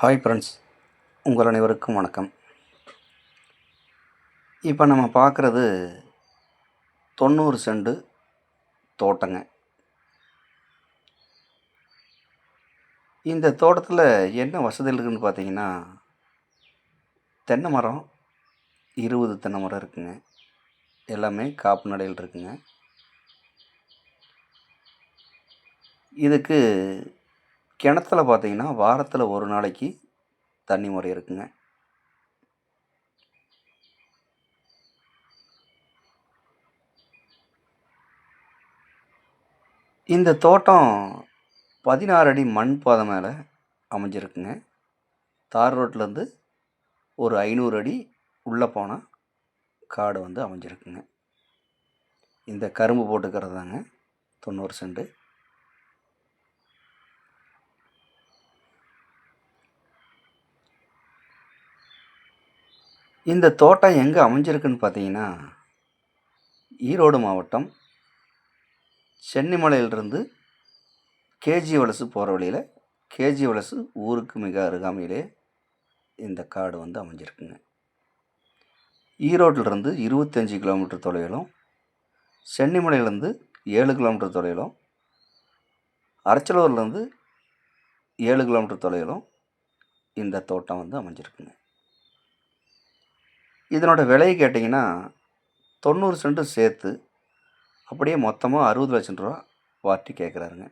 Hi friends உங்கள் அனைவருக்கும் வணக்கம். இப்போ நம்ம பார்க்குறது தொண்ணூறு செண்டு தோட்டங்க. இந்த தோட்டத்தில் என்ன வசதி இருக்குதுன்னு பார்த்தீங்கன்னா தென்னை மரம் இருபது தென்னை மரம் இருக்குங்க. எல்லாமே காப்பு நடையில் இருக்குங்க. இதுக்கு கிணத்துல பார்த்தீங்கன்னா வாரத்தில் ஒரு நாளைக்கு தண்ணி முறை இருக்குங்க. இந்த தோட்டம் பதினாறு அடி மண் பாதை மேலே அமைஞ்சிருக்குங்க. தார் ரோட்லேருந்து ஒரு ஐநூறு அடி உள்ளே போனால் காடு வந்து அமைஞ்சிருக்குங்க. இந்த கரும்பு போட்டுக்கிறது தாங்க தொண்ணூறு செண்டு இந்த தோட்டம் எங்கே அமைஞ்சிருக்குன்னு பார்த்தீங்கன்னா ஈரோடு மாவட்டம் சென்னிமலையிலிருந்து கேஜி வலசு போகிற வழியில் கேஜி வலசு ஊருக்கு மிக அருகாமையிலே இந்த காடு வந்து அமைஞ்சிருக்குங்க. ஈரோட்டிலிருந்து இருபத்தஞ்சி கிலோமீட்டர் தொலைவிலும் சென்னிமலையிலேருந்து ஏழு கிலோமீட்டர் தொலைவிலும் அரச்சலூர்லேருந்து ஏழு கிலோமீட்டர் தொலைவிலும் இந்த தோட்டம் வந்து அமைஞ்சிருக்குங்க. இதனோட விலை கேட்டிங்கன்னா தொண்ணூறு சென்ட்டு சேர்த்து அப்படியே மொத்தமாக அறுபது லட்சம் ரூபா பார்ட்டி கேட்குறாருங்க.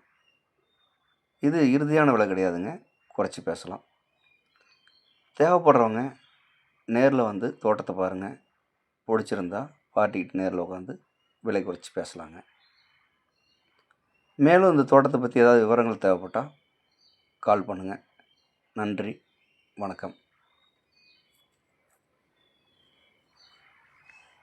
இது இறுதியான விலை கிடையாதுங்க. குறைச்சி பேசலாம். தேவைப்படுறவங்க நேரில் வந்து தோட்டத்தை பாருங்கள் பிடிச்சிருந்தா பார்ட்டிக்கிட்டு நேரில் உட்காந்து விலை குறைச்சி பேசலாங்க. மேலும் இந்த தோட்டத்தை பற்றி ஏதாவது விவரங்கள் தேவைப்பட்டால் கால் பண்ணுங்கள் நன்றி. வணக்கம்.